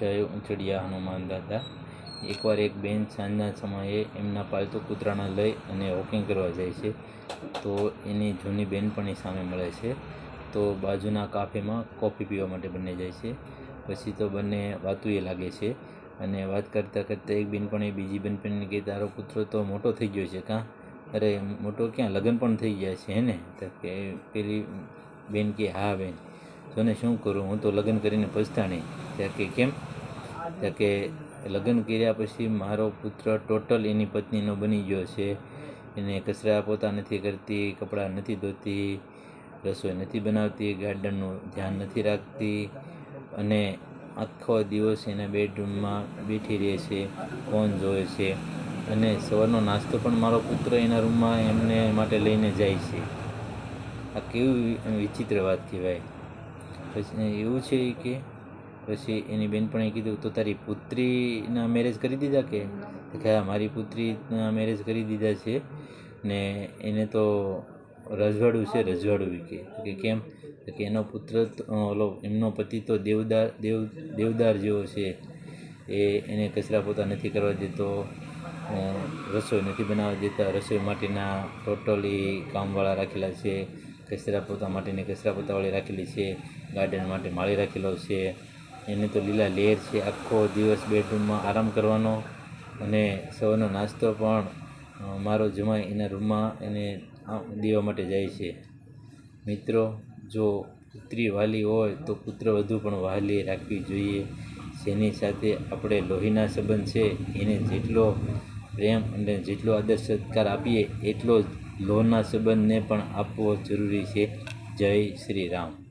જય ઉંચડિયા હનુમાન દાદા. એકવાર એક બેન સાંજના સમયે એમના પાલતુ કૂતરાને લઈ અને વોકિંગ કરવા જાય છે. તો એની જૂની બેનપણી સામે મળે છે. તો બાજુના કાફેમાં કોફી પીવા માટે બંને જાય છે. પછી તો બંને વાતુએ લાગે છે. અને વાત કરતાં કરતાં એક બેનપણી બીજી બેનપણીને કહે, તારો કૂતરો તો મોટો થઈ ગયો છે કાં? અરે, મોટો ક્યાં? લગ્ન પણ થઈ ગયા છે, હે ને? તો કે પેલી બેન કે હા બેન, તને શું કરું? હું તો લગ્ન કરીને પછતાણી ત્યાં કે કેમ? ત્યાં કે લગ્ન કર્યા પછી મારો પુત્ર ટોટલ એની પત્નીનો બની ગયો છે. એને કચરા પોતા નથી કરતી, કપડાં નથી ધોતી, રસોઈ નથી બનાવતી, ગાર્ડનનું ધ્યાન નથી રાખતી અને આખો દિવસ એના બેડરૂમમાં બેઠી રહે છે, ફોન જોવે છે અને સવારનો નાસ્તો પણ મારો પુત્ર એના રૂમમાં એમને માટે લઈને જાય છે. આ કેવી વિચિત્ર વાત કહેવાય. પછી એવું છે કે પછી એની બેનપણીએ કીધું, તો તારી પુત્રીના મેરેજ કરી દીધા કે? કે, હા, મારી પુત્રીના મેરેજ કરી દીધા છે ને એને તો રજવાડું છે, રજવાડું વિકે. કે, કેમ? કે, એનો પુત્ર ઓલો, એમનો પતિ તો દેવદાર, દેવ, દેવદાર જેવો છે. એ, એને કચરા પોતા નથી કરવા દેતો રસોઈ નથી બનાવવા દેતા. રસોઈ માટેના ટોટલી કામવાળા રાખેલા છે. કચરા પોતા માટેની કચરા પોતાવાળી રાખેલી છે. ગાર્ડન માટે માળી રાખેલો છે. એને તો લીલા લેર છે. આખો દિવસ બેડરૂમમાં આરામ કરવાનો અને સવારનો નાસ્તો પણ મારો જમાઈ એના રૂમમાં એને દેવા માટે જાય છે. મિત્રો, જો પુત્રી વાલી હોય તો પુત્ર વધુ પણ વાલી રાખવી જોઈએ. જેની સાથે આપણે લોહીના સંબંધ છે, એને જેટલો પ્રેમ અને જેટલો આદર સત્કાર આપીએ, એટલો જ લોહના સંબંધને પણ આપવો જરૂરી છે. જય શ્રી રામ.